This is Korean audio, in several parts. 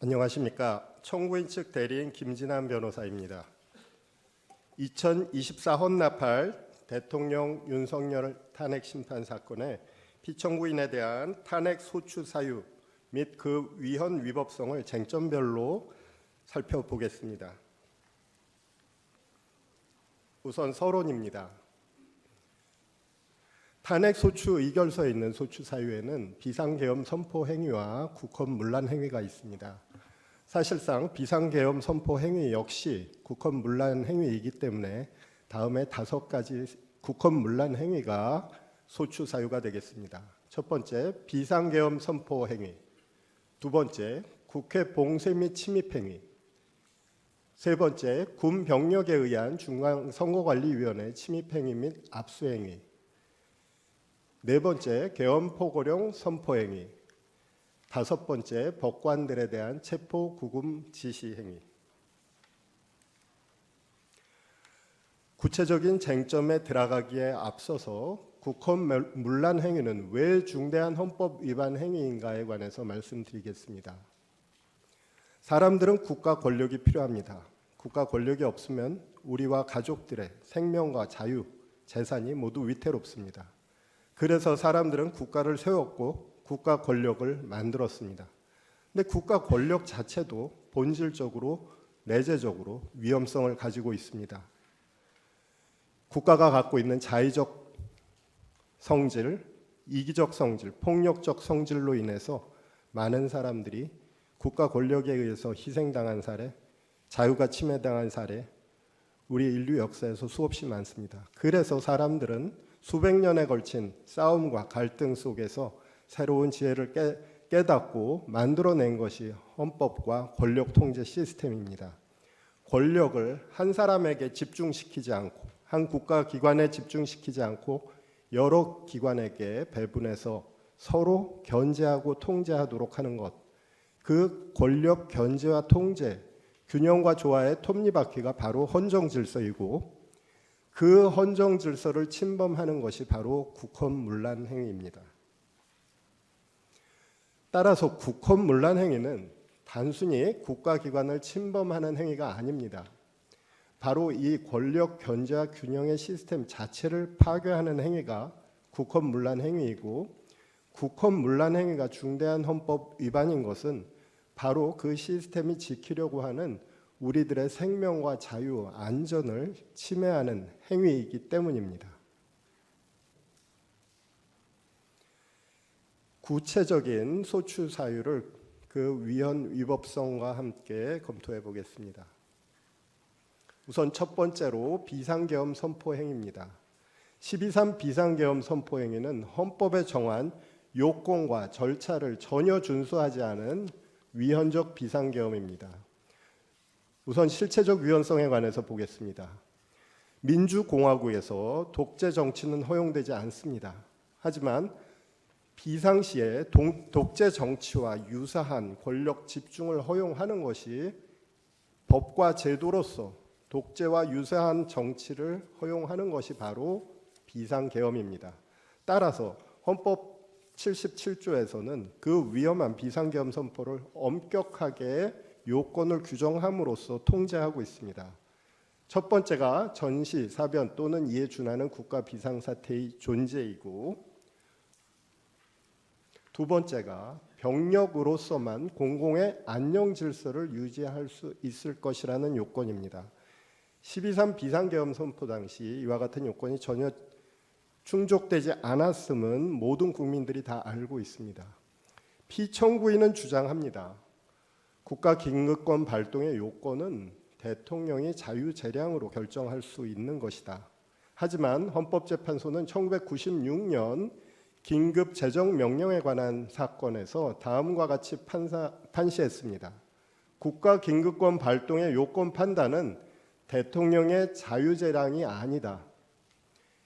안녕하십니까. 청구인 측 대리인 김진환 변호사입니다. 2024 헌납할 대통령 윤석열 탄핵 심판 사건의 피청구인에 대한 탄핵 소추 사유 및 그 위헌 위법성을 쟁점별로 살펴보겠습니다. 우선 서론입니다. 탄핵 소추 의결서에 있는 소추 사유에는 비상계엄 선포 행위와 국헌 문란 행위가 있습니다. 사실상 비상계엄 선포 행위 역시 국헌 문란 행위이기 때문에 다음에 다섯 가지 국헌 문란 행위가 소추 사유가 되겠습니다. 첫 번째 비상계엄 선포 행위, 두 번째 국회 봉쇄 및 침입 행위, 세 번째 군 병력에 의한 중앙 선거관리위원회 침입 행위 및 압수 행위, 네 번째 계엄 포고령 선포 행위, 다섯 번째 법관들에 대한 체포 구금 지시 행위. 구체적인 쟁점에 들어가기에 앞서서 국헌 문란 행위는 왜 중대한 헌법 위반 행위인가에 관해서 말씀드리겠습니다. 사람들은 국가 권력이 필요합니다. 국가 권력이 없으면 우리와 가족들의 생명과 자유, 재산이 모두 위태롭습니다. 그래서 사람들은 국가를 세웠고 국가 권력을 만들었습니다. 근데 국가 권력 자체도 본질적으로 내재적으로 위험성을 가지고 있습니다. 국가가 갖고 있는 자의적 성질, 이기적 성질, 폭력적 성질로 인해서 많은 사람들이 국가 권력에 의해서 희생당한 사례, 자유가 침해당한 사례, 우리 인류 역사에서 수없이 많습니다. 그래서 사람들은 수백 년에 걸친 싸움과 갈등 속에서 새로운 지혜를 깨, 깨닫고 만들어낸 것이 헌법과 권력 통제 시스템입니다. 권력을 한 사람에게 집중시키지 않고 한 국가 기관에 집중시키지 않고 여러 기관에게 배분해서 서로 견제하고 통제하도록 하는 것. 그 권력 견제와 통제, 균형과 조화의 톱니바퀴가 바로 헌정 질서이고 그 헌정 질서를 침범하는 것이 바로 국헌 문란 행위입니다. 따라서 국헌 문란 행위는 단순히 국가기관을 침범하는 행위가 아닙니다. 바로 이 권력 견제와 균형의 시스템 자체를 파괴하는 행위가 국헌 문란 행위이고 국헌 문란 행위가 중대한 헌법 위반인 것은 바로 그 시스템이 지키려고 하는 우리들의 생명과 자유, 안전을 침해하는 행위이기 때문입니다. 구체적인 소추 사유를 그 위헌 위법성과 함께 검토해 보겠습니다. 우선 첫 번째로 비상계엄 선포 행위입니다. 12.3 비상계엄 선포 행위는 헌법에 정한 요건과 절차를 전혀 준수하지 않은 위헌적 비상계엄입니다. 우선 실체적 위헌성에 관해서 보겠습니다. 민주공화국에서 독재 정치는 허용되지 않습니다. 하지만 비상시에 독재 정치와 유사한 권력 집중을 허용하는 것이 법과 제도로서 독재와 유사한 정치를 허용하는 것이 바로 비상계엄입니다. 따라서 헌법 77조에서는 그 위험한 비상계엄 선포를 엄격하게 요건을 규정함으로써 통제하고 있습니다. 첫 번째가 전시, 사변 또는 이에 준하는 국가 비상사태의 존재이고 두 번째가 병력으로서만 공공의 안녕 질서를 유지할 수 있을 것이라는 요건입니다. 12.3 비상계엄 선포 당시 이와 같은 요건이 전혀 충족되지 않았음은 모든 국민들이 다 알고 있습니다. 피청구인은 주장합니다. 국가 긴급권 발동의 요건은 대통령이 자유재량으로 결정할 수 있는 것이다. 하지만 헌법재판소는 1996년 긴급 재정 명령에 관한 사건에서 다음과 같이 판사, 판시했습니다. 국가 긴급권 발동의 요건 판단은 대통령의 자유재량이 아니다.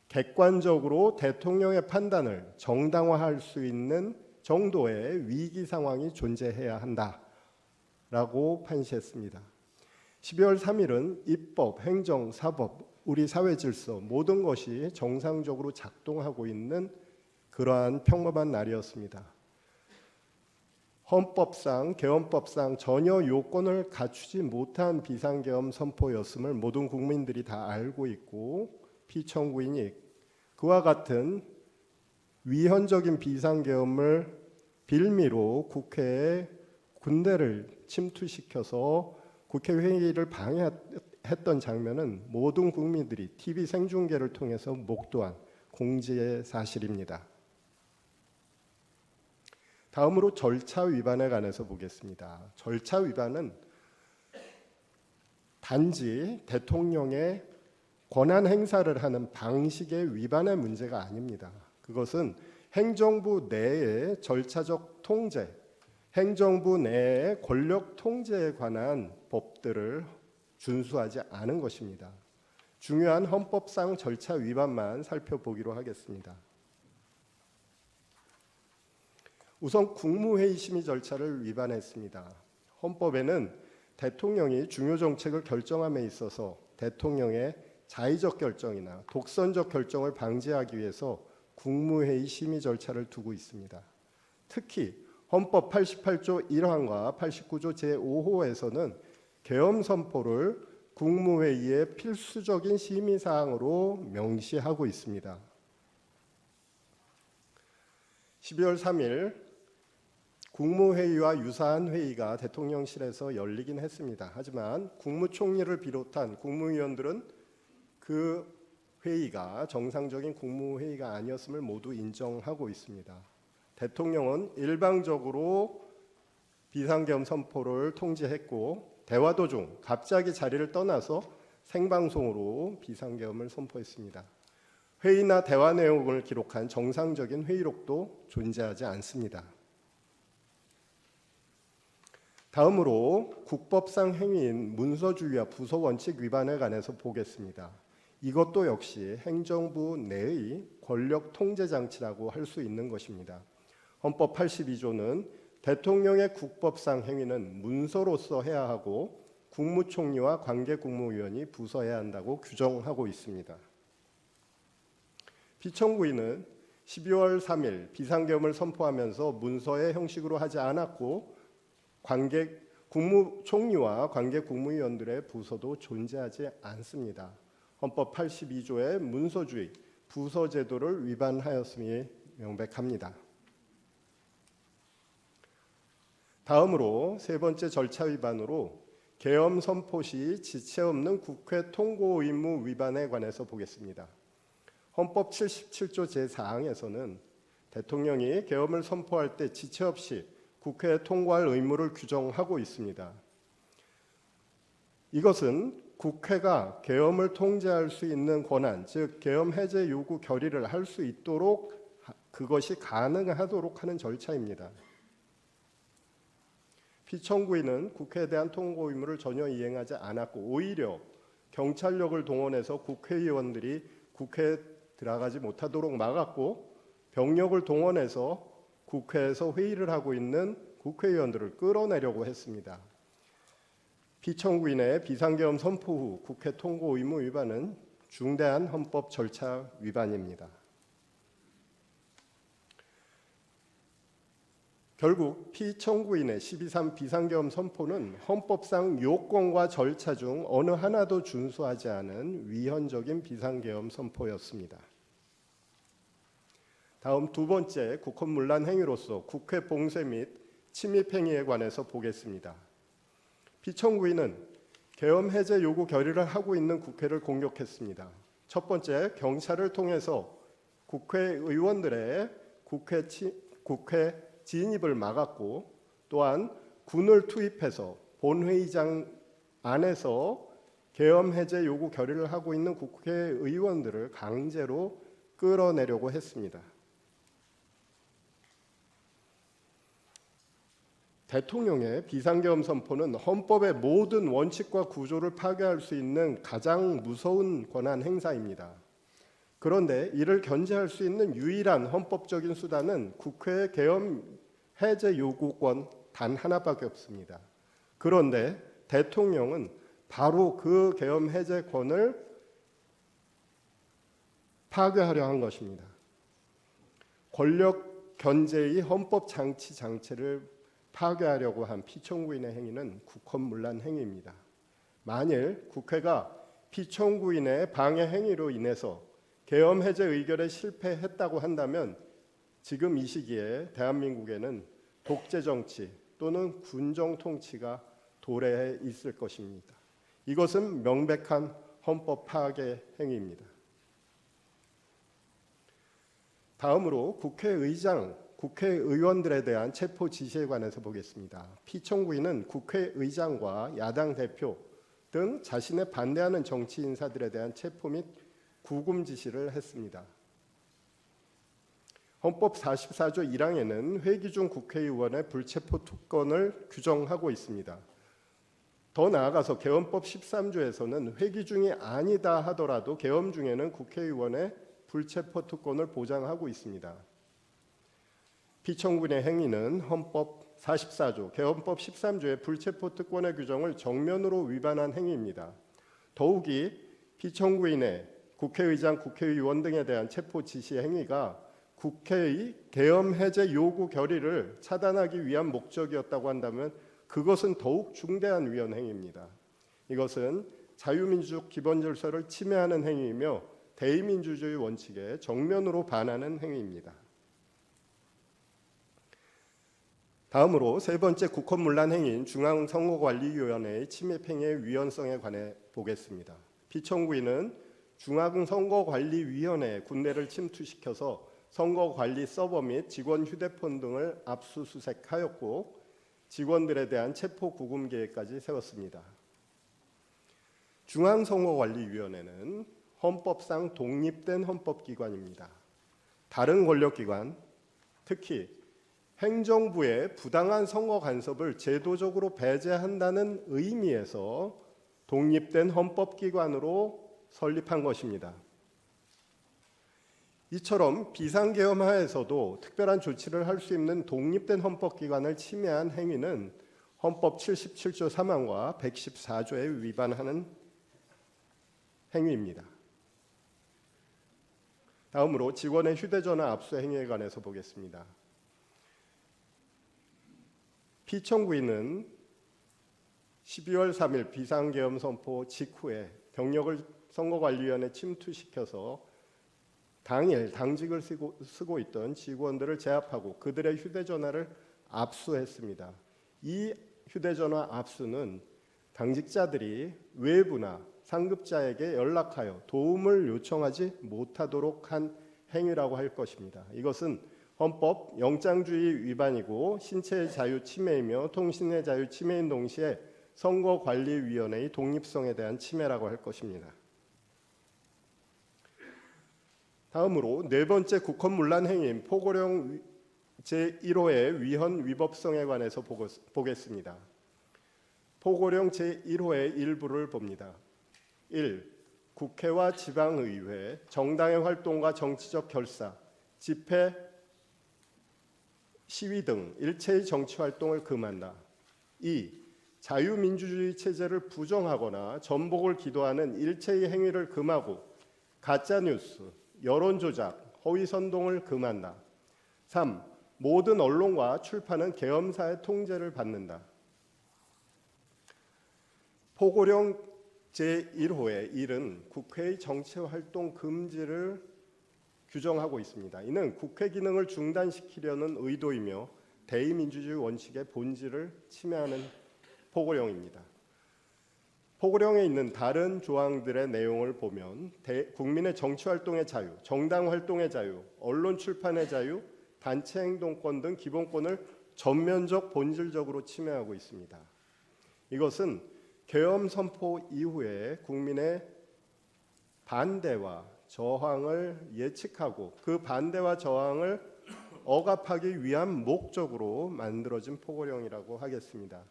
객관적으로 대통령의 판단을 정당화할 수 있는 정도의 위기 상황이 존재해야 한다 라고 판시했습니다. 12월 3일은 입법, 행정, 사법, 우리 사회 질서 모든 것이 정상적으로 작동하고 있는 그러한 평범한 날이었습니다. 헌법상 개헌법상 전혀 요건을 갖추지 못한 비상계엄 선포였음을 모든 국민들이 다 알고 있고 피청구인이 그와 같은 위헌적인 비상계엄을 빌미로 국회에 군대를 침투시켜서 국회 회의를 방해했던 장면은 모든 국민들이 TV 생중계를 통해서 목도한 공지의 사실입니다. 다음으로 절차 위반에 관해서 보겠습니다. 절차 위반은 단지 대통령의 권한 행사를 하는 방식의 위반의 문제가 아닙니다. 그것은 행정부 내의 절차적 통제, 행정부 내의 권력 통제에 관한 법들을 준수하지 않은 것입니다. 중요한 헌법상 절차 위반만 살펴보기로 하겠습니다. 우선 국무회의 심의 절차를 위반했습니다. 헌법에는 대통령이 중요 정책을 결정함에 있어서 대통령의 자의적 결정이나 독선적 결정을 방지하기 위해서 국무회의 심의 절차를 두고 있습니다. 특히 헌법 88조 1항과 89조 제5호에서는 계엄 선포를 국무회의의 필수적인 심의 사항으로 명시하고 있습니다. 12월 3일 국무회의와 유사한 회의가 대통령실에서 열리긴 했습니다. 하지만 국무총리를 비롯한 국무위원들은 그 회의가 정상적인 국무회의가 아니었음을 모두 인정하고 있습니다. 대통령은 일방적으로 비상계엄 선포를 통지했고 대화 도중 갑자기 자리를 떠나서 생방송으로 비상계엄을 선포했습니다. 회의나 대화 내용을 기록한 정상적인 회의록도 존재하지 않습니다. 다음으로 국법상 행위인 문서주의와 부서 원칙 위반에 관해서 보겠습니다. 이것도 역시 행정부 내의 권력 통제 장치라고 할 수 있는 것입니다. 헌법 82조는 대통령의 국법상 행위는 문서로서 해야 하고 국무총리와 관계 국무위원이 부서해야 한다고 규정하고 있습니다. 비청구인은 12월 3일 비상계엄을 선포하면서 문서의 형식으로 하지 않았고 관계 국무 총리와 관계 국무위원들의 부서도 존재하지 않습니다. 헌법 82조의 문서주의 부서 제도를 위반하였음이 명백합니다. 다음으로 세 번째 절차 위반으로 계엄 선포 시 지체 없는 국회 통고 의무 위반에 관해서 보겠습니다. 헌법 77조 제4항에서는 대통령이 계엄을 선포할 때 지체 없이 국회에 통과할 의무를 규정하고 있습니다. 이것은 국회가 계엄을 통제할 수 있는 권한, 즉 계엄 해제 요구 결의를 할 수 있도록 그것이 가능하도록 하는 절차입니다. 피청구인은 국회에 대한 통고 의무를 전혀 이행하지 않았고 오히려 경찰력을 동원해서 국회의원들이 국회에 들어가지 못하도록 막았고 병력을 동원해서 국회에서 회의를 하고 있는 국회의원들을 끌어내려고 했습니다. 피청구인의 비상계엄 선포 후 국회 통고 의무 위반은 중대한 헌법 절차 위반입니다. 결국 피청구인의 12.3 비상계엄 선포는 헌법상 요건과 절차 중 어느 하나도 준수하지 않은 위헌적인 비상계엄 선포였습니다. 다음 두 번째 국헌문란 행위로서 국회 봉쇄 및 침입 행위에 관해서 보겠습니다. 피청구인은 계엄 해제 요구 결의를 하고 있는 국회를 공격했습니다. 첫 번째 경찰을 통해서 국회의원들의 국회 치, 국회 진입을 막았고 또한 군을 투입해서 본회의장 안에서 계엄 해제 요구 결의를 하고 있는 국회의원들을 강제로 끌어내려고 했습니다. 대통령의 비상계엄 선포는 헌법의 모든 원칙과 구조를 파괴할 수 있는 가장 무서운 권한 행사입니다. 그런데 이를 견제할 수 있는 유일한 헌법적인 수단은 국회의 계엄 해제 요구권 단 하나밖에 없습니다. 그런데 대통령은 바로 그 계엄 해제권을 파괴하려 한 것입니다. 권력 견제의 헌법 장치 장치를 파괴하려고 한 피청구인의 행위는 국헌문란 행위입니다. 만일 국회가 피청구인의 방해 행위로 인해서 계엄 해제 의결에 실패했다고 한다면 지금 이 시기에 대한민국에는 독재 정치 또는 군정 통치가 도래해 있을 것입니다. 이것은 명백한 헌법 파괴 행위입니다. 다음으로 국회의장, 국회의원들에 대한 체포 지시에 관해서 보겠습니다. 피청구인은 국회의장과 야당 대표 등 자신에 반대하는 정치 인사들에 대한 체포 및 구금 지시를 했습니다. 헌법 44조 1항에는 회기 중 국회의원의 불체포 특권을 규정하고 있습니다. 더 나아가서 개헌법 13조에서는 회기 중이 아니다 하더라도 개헌 중에는 국회의원의 불체포 특권을 보장하고 있습니다. 피청군의 행위는 헌법 44조, 개헌법 13조의 불체포 특권의 규정을 정면으로 위반한 행위입니다. 더욱이 피청구인의 국회의장, 국회의원 등에 대한 체포 지시 행위가 국회의 계엄 해제 요구 결의를 차단하기 위한 목적이었다고 한다면 그것은 더욱 중대한 위헌 행위입니다. 이것은 자유민주적 기본 질서를 침해하는 행위이며 대의민주주의 원칙에 정면으로 반하는 행위입니다. 다음으로 세 번째 국헌문란 행위인 중앙선거관리위원회의 침해행위의 위헌성에 관해 보겠습니다. 피청구인은 중앙선거관리위원회 군대를 침투시켜서 선거관리 서버 및 직원 휴대폰 등을 압수수색하였고 직원들에 대한 체포 구금 계획까지 세웠습니다. 중앙선거관리위원회는 헌법상 독립된 헌법기관입니다. 다른 권력기관, 특히 행정부의 부당한 선거 간섭을 제도적으로 배제한다는 의미에서 독립된 헌법기관으로 설립한 것입니다. 이처럼 비상계엄 하에서도 특별한 조치를 할 수 있는 독립된 헌법기관을 침해한 행위는 헌법 77조 3항과 114조에 위반하는 행위입니다. 다음으로 직원의 휴대전화 압수 행위에 관해서 보겠습니다. 피청구인은 12월 3일 비상계엄 선포 직후에 병력을 선거관리위원회 침투시켜서 당일 당직을 쓰고, 쓰고 있던 직원들을 제압하고 그들의 휴대전화를 압수했습니다. 이 휴대전화 압수는 당직자들이 외부나 상급자에게 연락하여 도움을 요청하지 못하도록 한 행위라고 할 것입니다. 이것은 헌법 영장주의 위반이고 신체의 자유 침해이며 통신의 자유 침해인 동시에 선거관리위원회의 독립성에 대한 침해라고 할 것입니다. 다음으로 네 번째 국헌문란 행위인 포고령 제1호의 위헌 위법성에 관해서 보겠습니다. 포고령 제1호의 일부를 봅니다. 1. 국회와 지방의회, 정당의 활동과 정치적 결사, 집회, 시위 등 일체의 정치 활동을 금한다. 2. 자유민주주의 체제를 부정하거나 전복을 기도하는 일체의 행위를 금하고 가짜 뉴스, 여론 조작, 허위 선동을 금한다. 3. 모든 언론과 출판은 계엄사의 통제를 받는다. 포고령 제1호의 1은 국회의 정치 활동 금지를 규정하고 있습니다. 이는 국회 기능을 중단시키려는 의도이며 대의민주주의 원칙의 본질을 침해하는 포고령입니다. 포고령에 있는 다른 조항들의 내용을 보면 대, 국민의 정치 활동의 자유, 정당 활동의 자유, 언론 출판의 자유, 단체 행동권 등 기본권을 전면적 본질적으로 침해하고 있습니다. 이것은 계엄 선포 이후에 국민의 반대와 저항을 예측하고 그 반대와 저항을 억압하기 위한 목적으로 만들어진 포고령이라고 하겠습니다.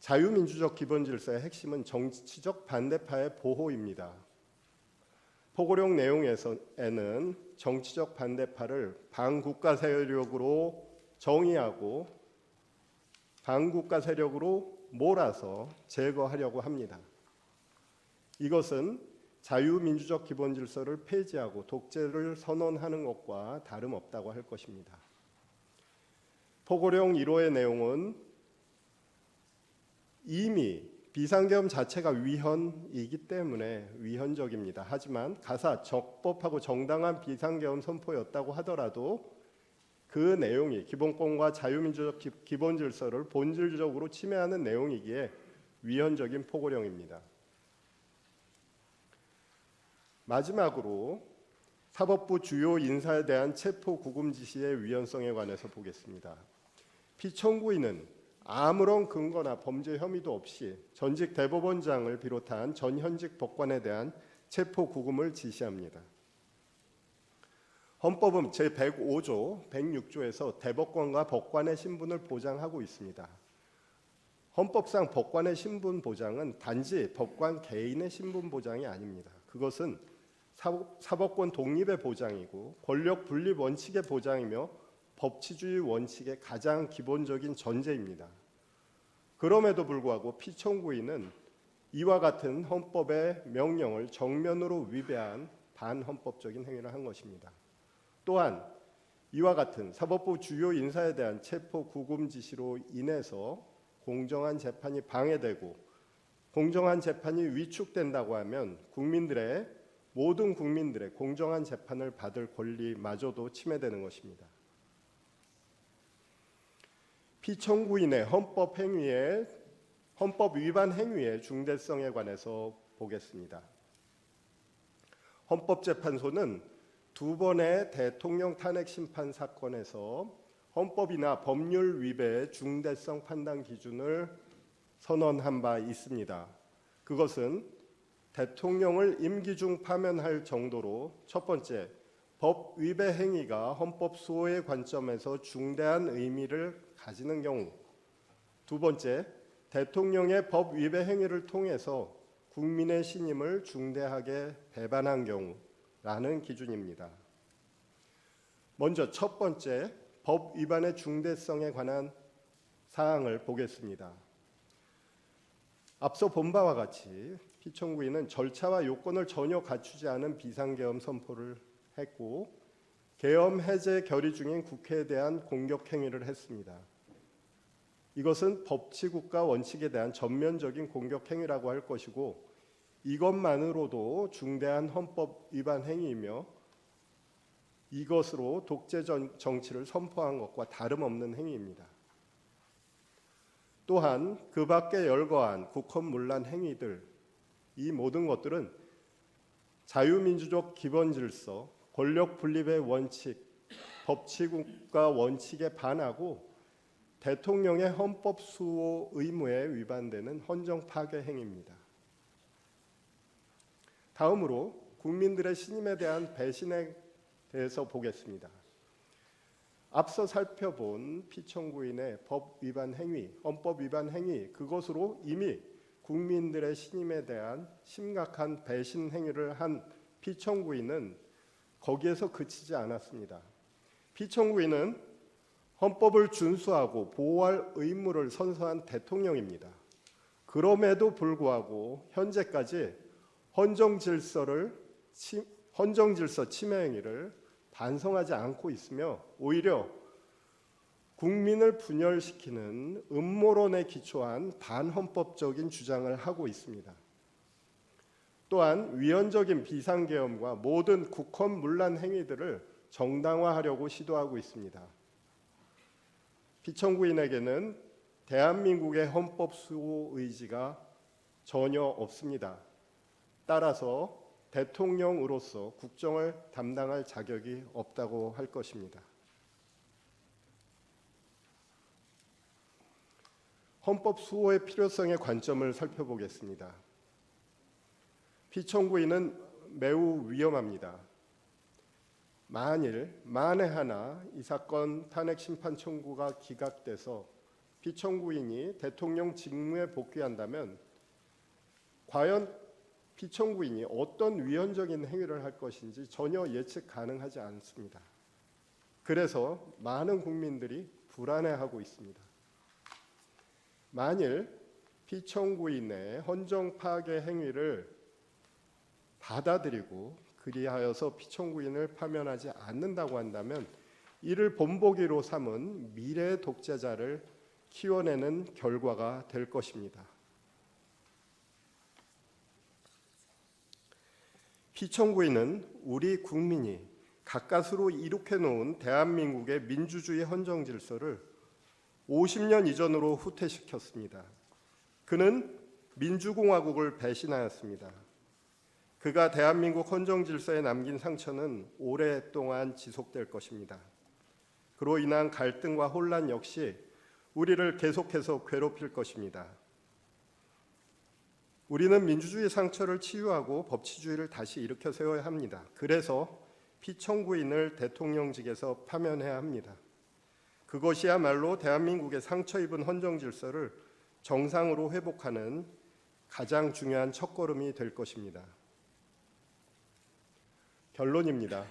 자유민주적 기본질서의 핵심은 정치적 반대파의 보호입니다. 포고령 내용에서는 정치적 반대파를 반국가 세력으로 정의하고 반국가 세력으로 몰아서 제거하려고 합니다. 이것은 자유민주적 기본 질서를 폐지하고 독재를 선언하는 것과 다름없다고 할 것입니다. 포고령 1호의 내용은 이미 비상계엄 자체가 위헌이기 때문에 위헌적입니다. 하지만 가사 적법하고 정당한 비상계엄 선포였다고 하더라도 그 내용이 기본권과 자유민주적 기- 기본 질서를 본질적으로 침해하는 내용이기에 위헌적인 포고령입니다. 마지막으로 사법부 주요 인사에 대한 체포 구금 지시의 위헌성에 관해서 보겠습니다. 피청구인은 아무런 근거나 범죄 혐의도 없이 전직 대법원장을 비롯한 전 현직 법관에 대한 체포 구금을 지시합니다. 헌법은 제 105조, 106조에서 대법관과 법관의 신분을 보장하고 있습니다. 헌법상 법관의 신분 보장은 단지 법관 개인의 신분 보장이 아닙니다. 그것은 사법- 사법 권 독립의 보장이고 권력 분립 원칙의 보장이며 법치주의 원칙의 가장 기본적인 전제입니다. 그럼에도 불구하고 피청구인은 이와 같은 헌법의 명령을 정면으로 위배한 반헌법적인 행위를 한 것입니다. 또한 이와 같은 사법부 주요 인사에 대한 체포 구금 지시로 인해서 공정한 재판이 방해되고 공정한 재판이 위축된다고 하면 국민들의 모든 국민들의 공정한 재판을 받을 권리마저도 침해되는 것입니다. 피청구인의 헌법 행위의 헌법 위반 행위의 중대성에 관해서 보겠습니다. 헌법재판소는 두 번의 대통령 탄핵 심판 사건에서 헌법이나 법률 위배의 중대성 판단 기준을 선언한 바 있습니다. 그것은 대통령을 임기 중 파면할 정도로 첫 번째 법 위배 행위가 헌법 수호의 관점에서 중대한 의미를 가지는 경우 두 번째 대통령의 법 위배 행위를 통해서 국민의 신임을 중대하게 배반한 경우라는 기준입니다. 먼저 첫 번째 법 위반의 중대성에 관한 사항을 보겠습니다. 앞서 본 바와 같이 피청구인은 절차와 요건을 전혀 갖추지 않은 비상계엄 선포를 했고 계엄 해제 결의 중인 국회에 대한 공격 행위를 했습니다. 이것은 법치국가 원칙에 대한 전면적인 공격 행위라고 할 것이고 이것만으로도 중대한 헌법 위반 행위이며 이것으로 독재 정- 정치를 선포한 것과 다름없는 행위입니다. 또한 그 밖에 열거한 국헌문란 행위들 이 모든 것들은 자유민주적 기본 질서, 권력 분립의 원칙, 법치국가 원칙에 반하고 대통령의 헌법 수호 의무에 위반되는 헌정 파괴 행위입니다. 다음으로 국민들의 신임에 대한 배신에 대해서 보겠습니다. 앞서 살펴본 피청구인의 법 위반 행위, 헌법 위반 행위 그것으로 이미 국민들의 신임에 대한 심각한 배신 행위를 한 피청구인은 거기에서 그치지 않았습니다. 피청구인은 헌법을 준수하고 보호할 의무를 선서한 대통령입니다. 그럼에도 불구하고 현재까지 헌정 질서를 침- 헌정 질서 침해 행위를 반성하지 않고 있으며 오히려 국민을 분열시키는 음모론에 기초한 반헌법적인 주장을 하고 있습니다. 또한 위헌적인 비상계엄과 모든 국헌 문란 행위들을 정당화하려고 시도하고 있습니다. 피청구인에게는 대한민국의 헌법 수호 의지가 전혀 없습니다. 따라서 대통령으로서 국정을 담당할 자격이 없다고 할 것입니다. 헌법 수호의 필요성의 관점을 살펴보겠습니다. 피청구인은 매우 위험합니다. 만일 만에 하나 이 사건 탄핵 심판 청구가 기각돼서 피청구인이 대통령 직무에 복귀한다면 과연 피청구인이 어떤 위헌적인 행위를 할 것인지 전혀 예측 가능하지 않습니다. 그래서 많은 국민들이 불안해하고 있습니다. 만일 피청구인의 헌정 파괴 행위를 받아들이고 그리하여서 피청구인을 파면하지 않는다고 한다면 이를 본보기로 삼은 미래 독재자를 키워내는 결과가 될 것입니다. 피청구인은 우리 국민이 가까스로 이룩해 놓은 대한민국의 민주주의 헌정 질서를 50년 이전으로 후퇴시켰습니다. 그는 민주공화국을 배신하였습니다. 그가 대한민국 헌정 질서에 남긴 상처는 오랫동안 지속될 것입니다. 그로 인한 갈등과 혼란 역시 우리를 계속해서 괴롭힐 것입니다. 우리는 민주주의 상처를 치유하고 법치주의를 다시 일으켜 세워야 합니다. 그래서 피청구인을 대통령직에서 파면해야 합니다. 그것이야말로 대한민국의 상처 입은 헌정 질서를 정상으로 회복하는 가장 중요한 첫걸음이 될 것입니다. 결론입니다.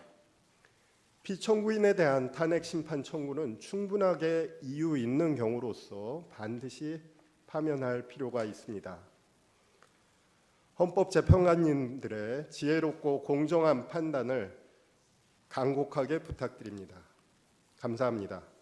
피청구인에 대한 탄핵 심판 청구는 충분하게 이유 있는 경우로서 반드시 파면할 필요가 있습니다. 헌법재판관님들의 지혜롭고 공정한 판단을 간곡하게 부탁드립니다. 감사합니다.